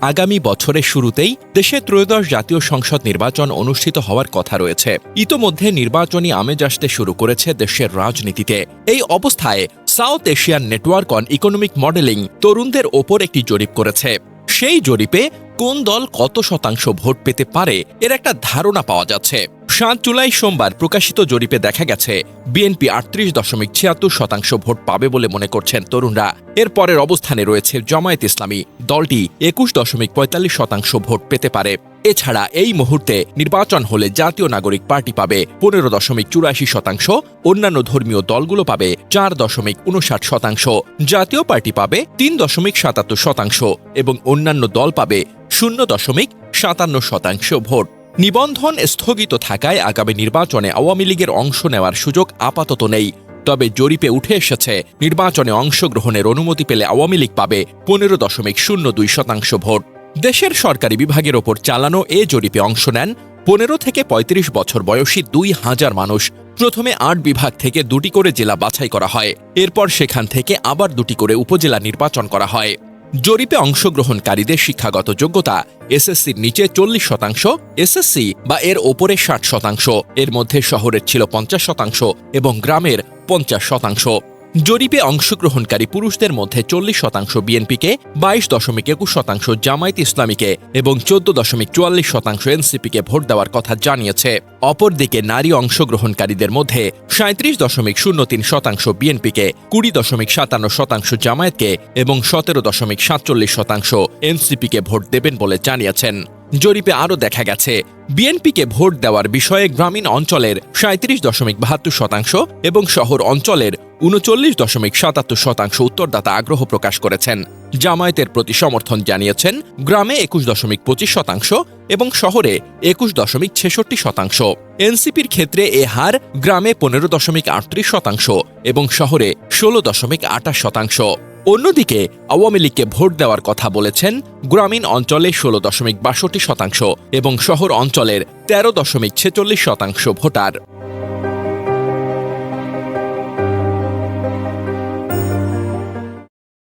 আগামী বছরের শুরুতেই দেশে ত্রয়োদশ জাতীয় সংসদ নির্বাচন অনুষ্ঠিত হওয়ার কথা রয়েছে। ইতোমধ্যে নির্বাচনী আমেজ আসতে শুরু করেছে দেশের রাজনীতিতে। এই অবস্থায় South Asian network on economic modelling তরুণদের ওপর একটি জরিপ করেছে। সেই জরিপে কোন দল কত শতাংশ ভোট পেতে পারে, এর একটা ধারণা পাওয়া যাচ্ছে। সাত জুলাই সোমবার প্রকাশিত জরিপে দেখা গেছে, বিএনপি আটত্রিশ দশমিক ছিয়াত্তর শতাংশ ভোট পাবে বলে মনে করছেন তরুণরা। এর পরের অবস্থানে রয়েছে জামায়াত ইসলামী। দলটি একুশ দশমিক পঁয়তাল্লিশ শতাংশ ভোট পেতে পারে। এছাড়া এই মুহূর্তে নির্বাচন হলে জাতীয় নাগরিক পার্টি পাবে পনেরো দশমিক চুরাশি শতাংশ, অন্যান্য ধর্মীয় দলগুলো পাবে চার দশমিক উনষাট শতাংশ, জাতীয় পার্টি পাবে তিন দশমিক সাতাত্তর শতাংশ এবং অন্যান্য দল পাবে শূন্য দশমিক সাতান্ন শতাংশ ভোট। নিবন্ধন স্থগিত থাকায় আগামী নির্বাচনে আওয়ামী লীগের অংশ নেওয়ার সুযোগ আপাতত নেই। তবে জরিপে উঠে এসেছে, নির্বাচনে অংশগ্রহণের অনুমতি পেলে আওয়ামী লীগ পাবে পনেরো দশমিক শূন্য দুই শতাংশ ভোট। দেশের সরকারি বিভাগের ওপর চালানো এ জরিপে অংশ নেন পনেরো থেকে ৩৫ বছর বয়সী দুই হাজার মানুষ। প্রথমে আট বিভাগ থেকে দুটি করে জেলা বাছাই করা হয়, এরপর সেখান থেকে আবার দুটি করে উপজেলা নির্বাচন করা হয়। জরিপে অংশগ্রহণকারীদের শিক্ষাগত যোগ্যতা এসএসসির নিচে চল্লিশ শতাংশ, এসএসসি বা এর ওপরে ষাট শতাংশ, এর মধ্যে শহরের ছিল পঞ্চাশ শতাংশ এবং গ্রামের পঞ্চাশ শতাংশ। জরিপে অংশগ্রহণকারী পুরুষদের মধ্যে চল্লিশ শতাংশ বিএনপিকে, বাইশ দশমিক একুশ শতাংশ জামায়াত ইসলামীকে এবং চোদ্দ দশমিক চুয়াল্লিশ শতাংশ এনসিপিকে ভোট দেওয়ার কথা জানিয়েছে। অপরদিকে নারী অংশগ্রহণকারীদের মধ্যে সাঁত্রিশ দশমিক শূন্য তিন শতাংশ বিএনপিকে, কুড়ি দশমিক সাতান্ন শতাংশ জামায়াতকে এবং সতেরো দশমিক সাতচল্লিশ শতাংশ এনসিপিকে ভোট দেবেন বলে জানিয়েছেন। জরিপে আরও দেখা গেছে, বিএনপিকে ভোট দেওয়ার বিষয়ে গ্রামীণ অঞ্চলের সাঁত্রিশ দশমিক বাহাত্তর শতাংশ এবং শহর অঞ্চলের উনচল্লিশ দশমিক সাতাত্তর শতাংশ উত্তরদাতা আগ্রহ প্রকাশ করেছেন। জামায়াতের প্রতি সমর্থন জানিয়েছেন, গ্রামে একুশ দশমিক পঁচিশ শতাংশ এবং শহরে একুশ দশমিক ছেষট্টি শতাংশ। এনসিপির ক্ষেত্রে এ হার গ্রামে পনেরো দশমিক আটত্রিশ শতাংশ এবং শহরে ষোলো দশমিক আটাশ শতাংশ। অন্যদিকে, আওয়ামী লীগকে ভোট দেওয়ার কথা বলেছেন গ্রামীণ অঞ্চলে ষোলো দশমিক বাষট্টি শতাংশ এবং শহর অঞ্চলের তেরো দশমিক ছেচল্লিশ শতাংশ ভোটার।